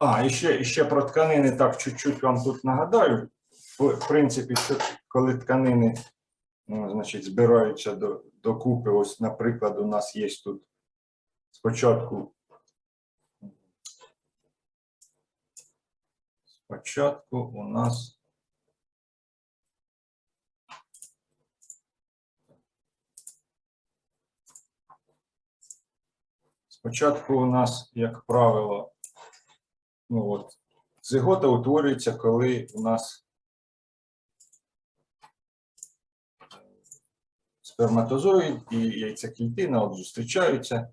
А, і ще, і ще про тканини, так, чуть-чуть вам тут нагадаю. В, принципі, що коли тканини ну, значить, збираються до, докупи, ось, наприклад, у нас є тут спочатку. Спочатку у нас. Спочатку у нас, як правило, ну от, зигота утворюється, коли у нас сперматозоїд і яйцеклітина от зустрічаються,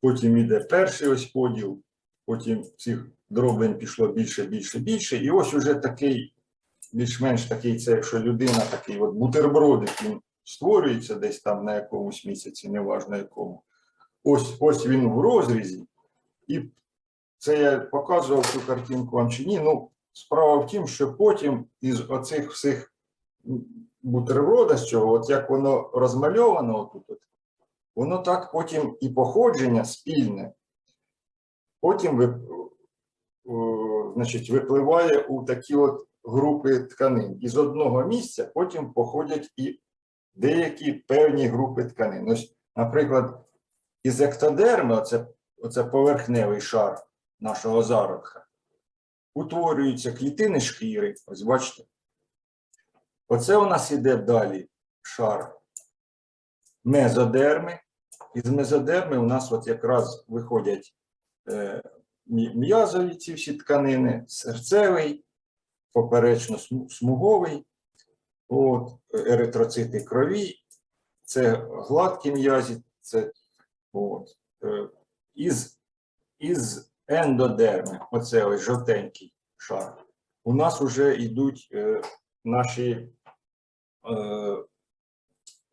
потім іде перший ось поділ, потім цих дроблень пішло більше, більше, більше. І ось уже такий, більш-менш такий, це якщо людина, такий от бутербродик, він створюється десь там на якомусь місяці, неважно якому. Ось, ось він в розрізі, і це я показував цю картинку вам чи ні. Ну, справа в тім, що потім із оцих всіх бутерброда з цього, от як воно розмальовано отут, от, воно так потім і походження спільне, потім ви, о, значить, випливає у такі от групи тканин. Із одного місця потім походять і деякі певні групи тканин. Ось, наприклад, із ектодерми, оце, оце поверхневий шар нашого зародка, утворюються клітини шкіри. Ось бачите. Оце у нас іде далі шар мезодерми. Із мезодерми у нас от якраз виходять е, м'язові ці всі тканини, серцевий, поперечно-смуговий, от, еритроцити крові, це гладкі м'язі, це от, е, із, із ендодерми, оце ось жовтенький шар, у нас вже йдуть е, наші е,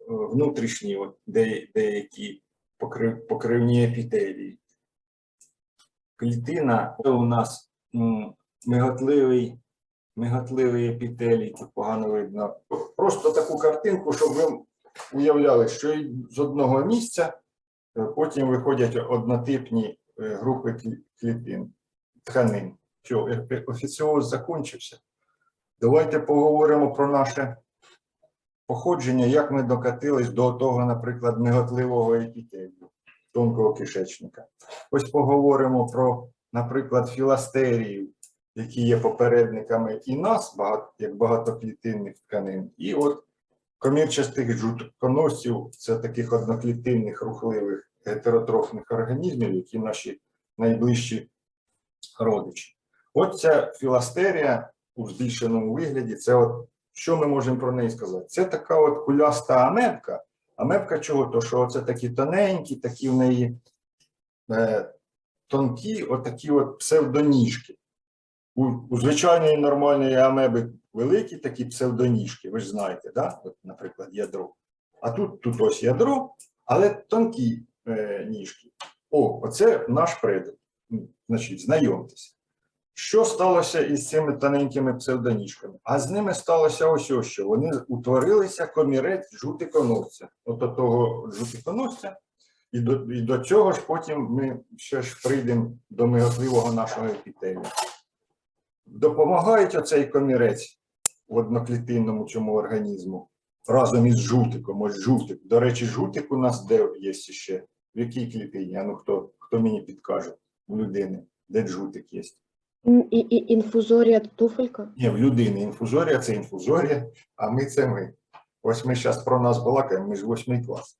внутрішні от, де, деякі покрив, покривні епітелії. Клітина це у нас миготливий, миготливий епітелій, тут погано видно. Просто таку картинку, щоб ви уявляли, що з одного місця е, потім виходять однотипні групи клі- клітин, тканин. Що, е- е- офіціоз закінчився. Давайте поговоримо про наше походження, як ми докатились до того, наприклад, миготливого епітелію, тонкого кишечника. Ось поговоримо про, наприклад, філастерію, які є попередниками і нас, як багатоклітинних тканин, і от комірчастих жутоконосів, це таких одноклітинних рухливих гетеротрофних організмів, які наші найближчі родичі. От ця філастерія у збільшеному вигляді, це от що ми можемо про неї сказати? Це така от куляста амебка. Амебка чого? То що це такі тоненькі, такі в неї е, тонкі, отакі от псевдоніжки. У, у звичайної нормальної амеби великі такі псевдоніжки, ви ж знаєте, да? от, наприклад, ядро. А тут, тут ось ядро, але тонкі ніжки. О, оце наш предок. Значить, знайомтеся. Що сталося із цими тоненькими псевдоніжками? А з ними сталося ось ось що. Вони утворилися комірець жутиконосця. От от того жутиконосця, і до, і до цього ж потім ми ще ж прийдемо до миготливого нашого епітелію. Допомагають оцей комірець в одноклітинному цьому організму разом із жутиком. Ось жутик. До речі, жутик у нас де є ще? В якій клітині? А ну хто, хто мені підкаже у людини, де жутик є? І, і інфузорія туфелька. Ні, в людини інфузорія це інфузорія, а ми це ми. Ось ми зараз про нас балакаємо, ми ж восьмий клас.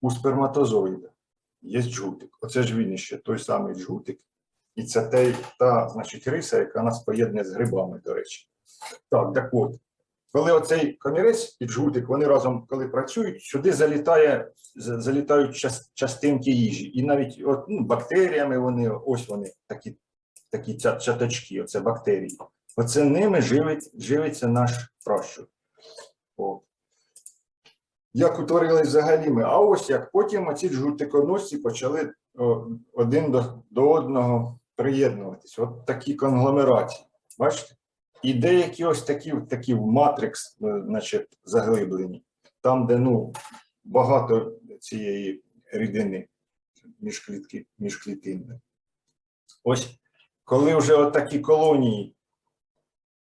У сперматозоїда є джутик. Оце ж він ще той самий джутик. І це те, та, значить, риса, яка нас поєднує з грибами, до речі. Так, так от. Коли оцей комірець і джутик, вони разом, коли працюють, сюди залітає, залітають час- частинки їжі. І навіть от, ну, бактеріями вони, ось вони, такі, такі ця- чаточки, оце бактерії. Оце ними живить, живиться наш пращур. Як утворились взагалі ми? А ось як потім оці жутиконосці почали один до, до одного приєднуватись. От такі конгломерації. Бачите? І деякі ось такі, такі матрикс, е, значить, заглиблені, там, де ну, багато цієї рідини. міжклітки, міжклітинне. Ось коли вже от такі колонії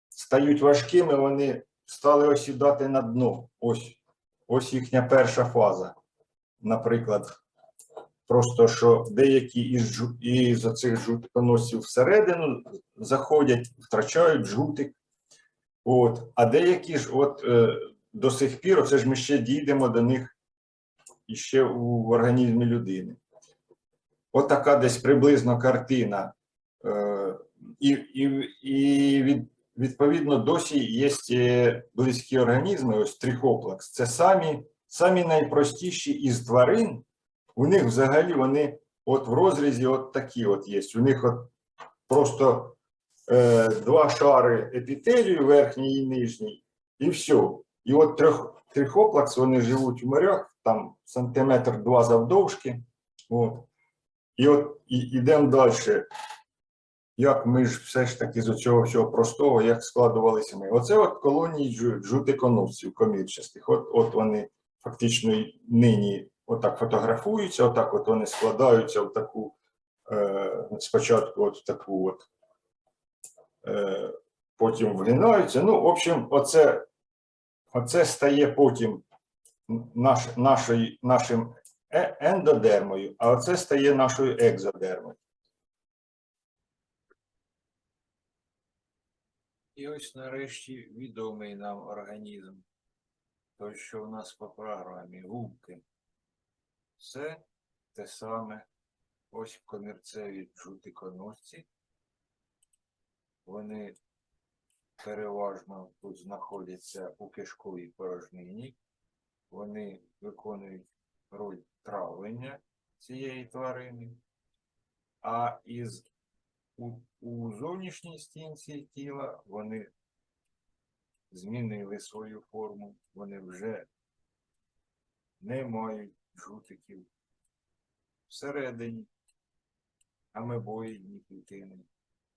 стають важкими, вони стали осідати на дно. Ось, ось їхня перша фаза. Наприклад, просто що деякі із, із оцих жутиконосців всередину заходять, втрачають жутик. От, а деякі ж от е, до сих пір, оце ж ми ще дійдемо до них іще у організмі людини. От така десь приблизно картина. Е, і, і, і від, відповідно досі є е, близькі організми, ось трихоплакс. Це самі, самі найпростіші із тварин. У них взагалі вони от в розрізі от такі от є. У них от просто е, два шари епітелію, верхній і нижній, і все. І от трьох, трихоплакс вони живуть в морях, там сантиметр два завдовжки. От. І от і, ідемо далі. Як ми ж все ж таки з цього всього простого, як складувалися ми. Оце от колонії джу- джутиконосців комірчастих. От, от вони фактично нині отак фотографуються, отак от вони складаються в таку, е, спочатку от в таку от, е, потім вгинаються. Ну, в общем, оце, оце стає потім наш, нашою, нашим е- ендодермою, а оце стає нашою екзодермою. І ось нарешті відомий нам організм, той, що у нас по програмі, губки. Все те саме. Ось комірцеві жутиконосці. Вони переважно тут знаходяться у кишковій порожнині. Вони виконують роль травлення цієї тварини. А із у, у зовнішній стінці тіла вони змінили свою форму, вони вже не мають жутиків. Всередині амебоїдні клітини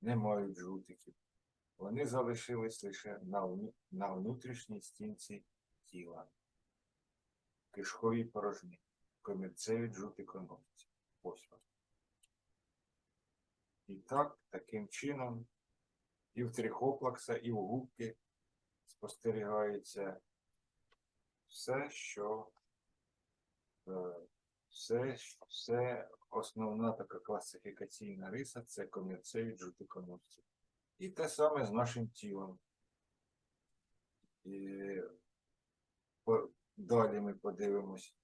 не мають жутиків. Вони залишились лише на, внутрішній стінці тіла. Кишкові порожні, комірцеві жутиконосці. Ось. І так, таким чином, і в трихоплакса, і в губки спостерігається все, що все, все основна така класифікаційна риса це комірцеві жутиконосці. І те саме з нашим тілом. І по- далі ми подивимось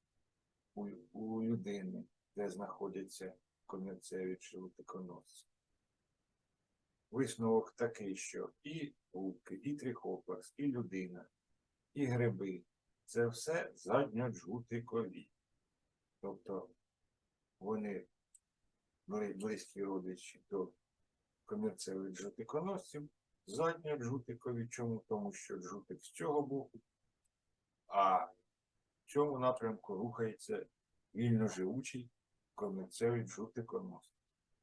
у, у людини, де знаходяться комірцеві жутиконосці. Висновок такий, що і губки, і трихоплакс, і людина, і гриби це все задньоджутикові. Тобто вони близькі родичі до комірцевих жутиконосців, задньоджутикові. Чому? Тому що джутик з цього боку, а в цьому напрямку рухається вільно живучий комірцевий жутиконос,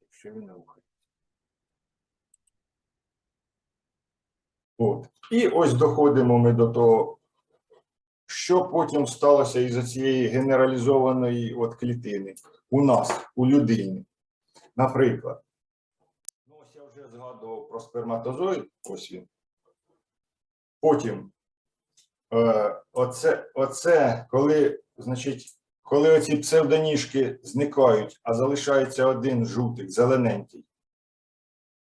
якщо він рухається. От. І ось доходимо ми до того, що потім сталося із цієї генералізованої от клітини у нас, у людині. Наприклад, ну ось я вже згадував про сперматозоїд, ось він. Потім, е, оце, оце, коли, значить, коли оці псевдоніжки зникають, а залишається один жутик, зелененький,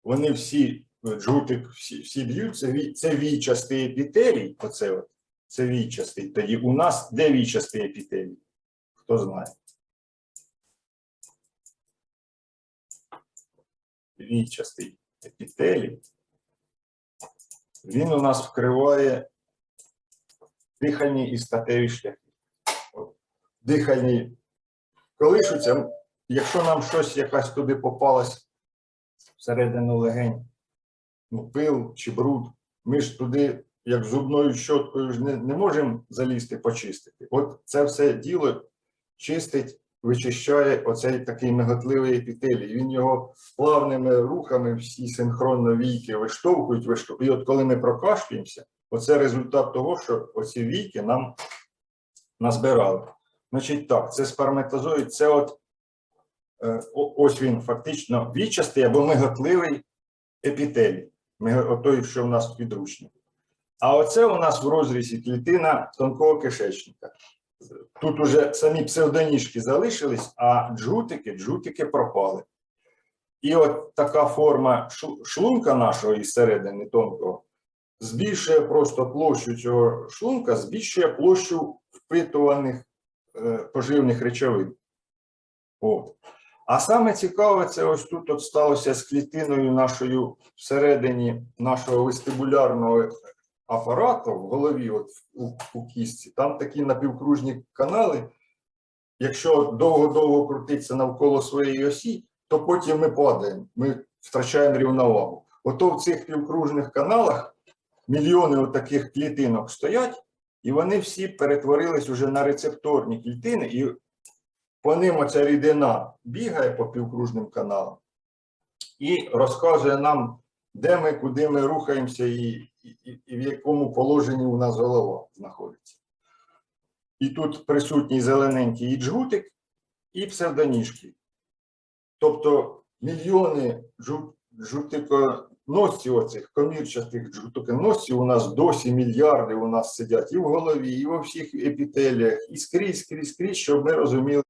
вони всі, е, жутик, всі, всі б'ють, це, вій- це війчастий епітелій, оце от, це війчастий. Тоді у нас де війчастий епітелій? Хто знає? Війчастий епітелій. Він у нас вкриває дихальні і статеві шляхи. Дихальні колишуться, якщо нам щось якась туди попалась всередину легень, ну, пил чи бруд, ми ж туди, як зубною щоткою, ж не, не можемо залізти почистити. От це все діло чистить, вичищає оцей такий миготливий епітелій. Він його плавними рухами всі синхронно війки виштовхують, виштовхують. І от коли ми прокашлюємося, оце результат того, що оці війки нам назбирали. Значить так, це сперматозоїд, це от Е, Ось він фактично вічастий або миготливий епітелій, Миго- отой, що в нас в підручнику. А оце у нас в розрізі клітина тонкого кишечника. Тут уже самі псевдоніжки залишились, а джутики, джутики пропали. І от така форма шлунка нашого із середини тонкого збільшує просто площу цього шлунка, збільшує площу впитуваних е, поживних речовин. От. А саме цікаве, це ось тут от сталося з клітиною нашою всередині нашого вестибулярного апарату в голові, от у, у кістці. Там такі напівкружні канали. Якщо довго-довго крутитися навколо своєї осі, то потім ми падаємо, ми втрачаємо рівновагу. Ото в цих півкружних каналах мільйони таких клітинок стоять, і вони всі перетворились уже на рецепторні клітини, і по ним оця рідина бігає по півкружним каналам і розказує нам, де ми, куди ми рухаємося і, і, і в якому положенні у нас голова знаходиться. І тут присутній зелененький і джгутик, і псевдоніжки. Тобто мільйони джу- джутиконосців, оцих комірчастих джутиконосців у нас досі мільярди у нас сидять і в голові, і во всіх епітеліях, і скрізь, скрізь, скрізь, щоб ми розуміли,